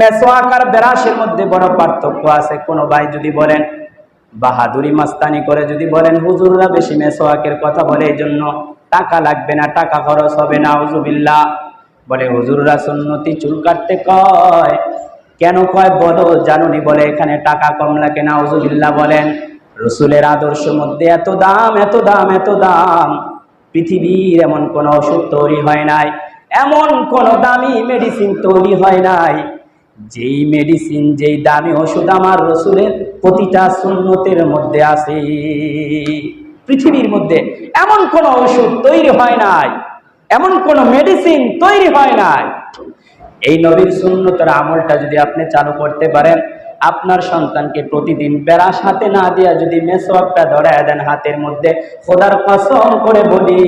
মেসোয়াক আর বেরাসের মধ্যে বড় পার্থক্য আছে। কোনো ভাই যদি বলেন, বাহাদুরি মাস্তানি করে যদি বলেন, হুজুররা বেশি মেসোয়াকের কথা বলে এই জন্য টাকা লাগবে না, টাকা খরচ হবে না হুজুবিল্লা বলে, হুজুররা সুন্নতি চুল কাটতে কয়? কেন কয়? বলো, জানুনি বলে, এখানে টাকা কম লাগে না হুজুবিল্লা বলেন। রসুলের আদর্শ মধ্যে এত দাম এত দাম এত দাম। পৃথিবীর এমন কোনো ওষুধ তৈরি হয় নাই, এমন কোনো দামি মেডিসিন তৈরি হয় নাই। যেই মেডিসিন যেই দামি ওষুধ আমার রসুলের, প্রতিটা সুন্নতের মধ্যে আছে। পৃথিবীর মধ্যে এমন কোনো ওষুধ তৈরি হয় নাই, এমন কোনো মেডিসিন তৈরি হয় নাই। এই নবীর সুন্নতের আমলটা যদি আপনি চালু করতে পারেন, আপনার সন্তানকে প্রতিদিন বেড়াস হাতে না দিয়া যদি মেসওয়াকটা ধরায় দেন হাতের মধ্যে, খোদার কসম করে বলি,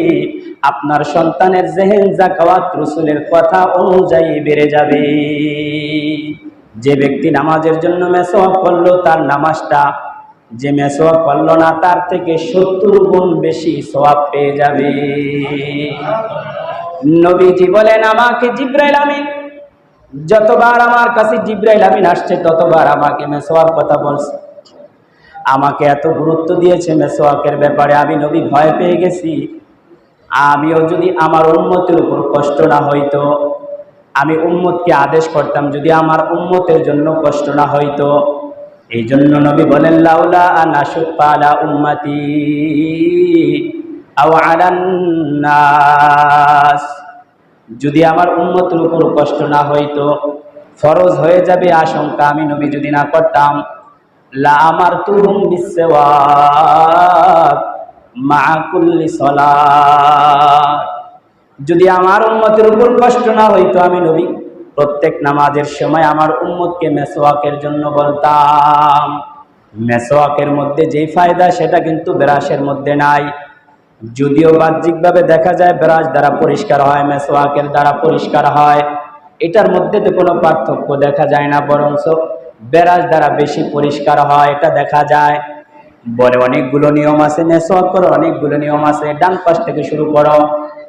আপনার সন্তানের জেহেন জাকাওয়াত রসুলের কথা অনুযায়ী বেড়ে যাবে। যে ব্যক্তি নামাজের জন্য মেসওয়াক করল, তার নামাজটা যে মেসওয়াক করল না, তার থেকে সত্তর গুণ বেশি সওয়াব পেয়ে যাবে। নবীজি বলেন, আমাকে জিব্রাইল আমিন, যতবার আমার কাছে জিব্রাইল আমিন আসছে, ততবার আমাকে মেসোয়াক কথা বলছে। আমাকে এত গুরুত্ব দিয়েছে মেসোয়াকের ব্যাপারে, আমি নবী ভয় পেয়ে গেছি। আমিও যদি আমার উন্নতির উপর কষ্ট না হইতো আমি উম্মতকে আদেশ করতাম, যদি আমার উম্মতের জন্য কষ্ট না হইতো। এই জন্য নবী বলেন, লাউলা আনাসুপালা উম্মাতি আও আলান্নাস যদি আমার উন্মতের উপর কষ্ট না হইতো, ফরজ হয়ে যাবে আশঙ্কা আমি নবী যদি না করতাম। লা আমার তুহুম মা কুল্লি সলাত। যদি আমার উন্মতের উপর কষ্ট না হইতো আমি নবী, প্রত্যেক নামাজের সময় আমার উম্মতকে মেসোয়াকের জন্য বলতাম। মেসোয়াকের মধ্যে যেই ফায়দা, সেটা কিন্তু ব্রাশের মধ্যে নাই। যদিও বাহ্যিকভাবে দেখা যায় ব্রাশ দ্বারা পরিষ্কার হয় মেসোয়াকের দ্বারা পরিষ্কার হয়। এটার মধ্যে তো কোনো পার্থক্য দেখা যায় না, বরঞ্চ ব্রাশ দ্বারা বেশি পরিষ্কার হয়, এটা দেখা যায়। বলে অনেকগুলো নিয়ম আছে মেসোয়াক করো, অনেকগুলো নিয়ম আছে, ডান পাশ থেকে শুরু করো।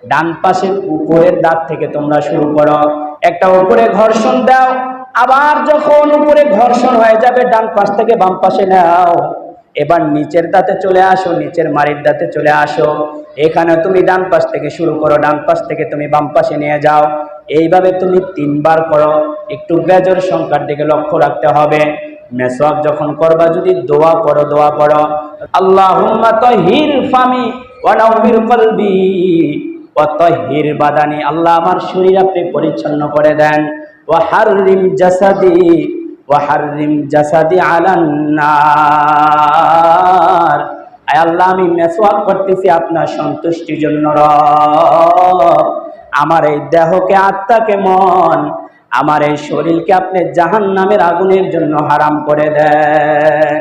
ডান পাশের উপরের দাঁত থেকে তোমরা শুরু করো। একটা উপরে ঘর্ষণ দাও, আবার যখন উপরে ঘর্ষণ হয়ে যাবে, ডান পাশ থেকে বাম পাশে নাও। এবার নিচের দাঁতে চলে আসো, নিচের মারির দাঁতে চলে আসো। এখানে তুমি ডান পাশ থেকে শুরু করো, ডান পাশ থেকে তুমি বাম পাশে নিয়ে যাও। এইভাবে তুমি তিনবার করো, একটু বেজর সংখ্যার দিকে লক্ষ্য রাখতে হবে। মেসওয়াক যখন করবা, যদি দোয়া করো দোয়া করো, আল্লাহুম্মা তাহির ফামি ওয়া নাওবির কলবি। ওয়া তাহির বাদানি, আল্লাহ আমার শরীর আপনি পরিচ্ছন্ন করে দেন। ও হাররিম জাসাদি ওয়াহারিম জাসাদি আলান্নার আয় আল্লাহ, আমি মেসওয়াক করতেছি আপনার সন্তুষ্টির জন্য রব। আমার এই দেহকে, আত্মাকে, মন, আমার এই শরীরকে আপনি জাহান নামের আগুনের জন্য হারাম করে দেন।